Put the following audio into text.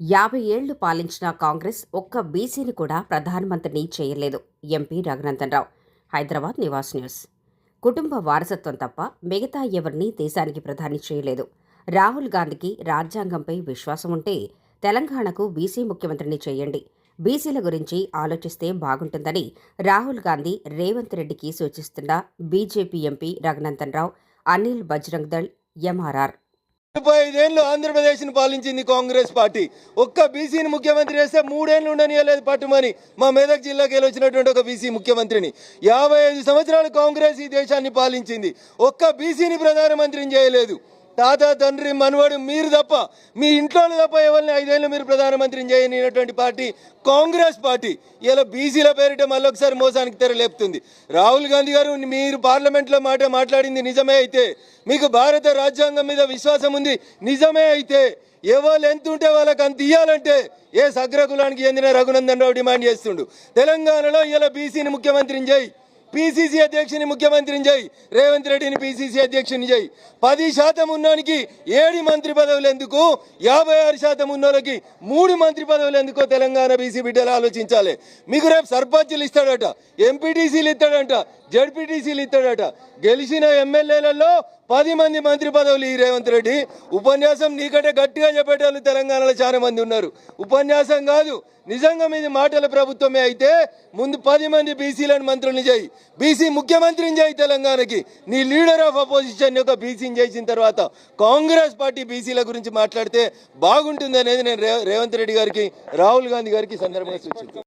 యాభై ఏళ్ళు పాలించిన కాంగ్రెస్ ఒక్క బీసీని కూడా ప్రధానమంత్రిని చేయలేదు. MP Raghunandan Rao Hyderabad Nivas news. కుటుంబ వారసత్వం తప్ప మిగతా ఎవరిని దేశానికి ప్రధాని చేయలేదు. రాహుల్ గాంధీకి రాజ్యాంగంపై విశ్వాసం ఉంటే తెలంగాణకు బీసీ ముఖ్యమంత్రిని చేయండి. బీసీల గురించి ఆలోచిస్తే బాగుంటుందని రాహుల్ గాంధీ రేవంత్ రెడ్డికి సూచిస్తున్న BJP MP Raghunandan Rao Anil Bajrang Dal MRR. ముప్పై ఐదేళ్ళు ఆంధ్రప్రదేశ్ని పాలించింది కాంగ్రెస్ పార్టీ. ఒక్క బీసీని ముఖ్యమంత్రి చేస్తే మూడేళ్ళు ఉండనియలేదు పట్టుమని మా మెదక్ జిల్లాకి వెళ్ళొచ్చినటువంటి ఒక బీసీ ముఖ్యమంత్రిని. యాభై ఐదు సంవత్సరాలు కాంగ్రెస్ ఈ దేశాన్ని పాలించింది. ఒక్క బీసీని ప్రధానమంత్రిని చేయలేదు. తాత తండ్రి మనవడు మీరు తప్ప మీ ఇంట్లో తప్ప ఎవరిని ఐదేళ్ళు మీరు ప్రధానమంత్రిని చేయనటువంటి పార్టీ కాంగ్రెస్ పార్టీ. ఇలా బీసీల పేరిట మళ్ళొకసారి మోసానికి తెరలేపుతుంది రాహుల్ గాంధీ గారు మీరు పార్లమెంట్లో మాట మాట్లాడింది నిజమే అయితే మీకు భారత రాజ్యాంగం మీద విశ్వాసం ఉంది నిజమే అయితే ఎవరు ఎంత ఉంటే వాళ్ళకి అంత ఇయ్యాలంటే ఏ సగ్రకులానికి చెందిన రఘునందన్ రావు డిమాండ్ చేస్తుండు. తెలంగాణలో ఇలా బీసీని ముఖ్యమంత్రిని చేయి. పిసిసి అధ్యక్షుని ముఖ్యమంత్రిని చేయి. రేవంత్ రెడ్డిని పిసిసి అధ్యక్షుని చేయి. పది శాతం ఉన్నోనికి ఏడు మంత్రి పదవులు ఎందుకు? యాభై ఆరు శాతం ఉన్నోళ్ళకి మూడు మంత్రి పదవులు ఎందుకో తెలంగాణ బీసీ బిడ్డలు ఆలోచించాలి. మీకు రేపు సర్పంచ్లు ఇస్తాడట. ఎంపీటీసీలు ఇస్తాడట. జడ్పీటీసీలు ఇస్తాడట. గెలిచిన ఎమ్మెల్యేలలో పది మంది మంత్రి పదవులు ఈ రేవంత్ రెడ్డి. ఉపన్యాసం నీకంటే గట్టిగా చెప్పేటోళ్ళు తెలంగాణలో చాలా మంది ఉన్నారు. ఉపన్యాసం కాదు నిజంగా మీది మాటల ప్రభుత్వమే అయితే ముందు పది మంది బీసీలను మంత్రులను చేయి. బీసీ ముఖ్యమంత్రిని చేయి తెలంగాణకి. నీ లీడర్ ఆఫ్ అపోజిషన్ యొక్క బీసీని చేసిన తర్వాత కాంగ్రెస్ పార్టీ బీసీల గురించి మాట్లాడితే బాగుంటుంది అనేది నేను రే- రేవంత్ రెడ్డి గారికి రాహుల్ గాంధీ గారికి సందర్భంగా సూచించాను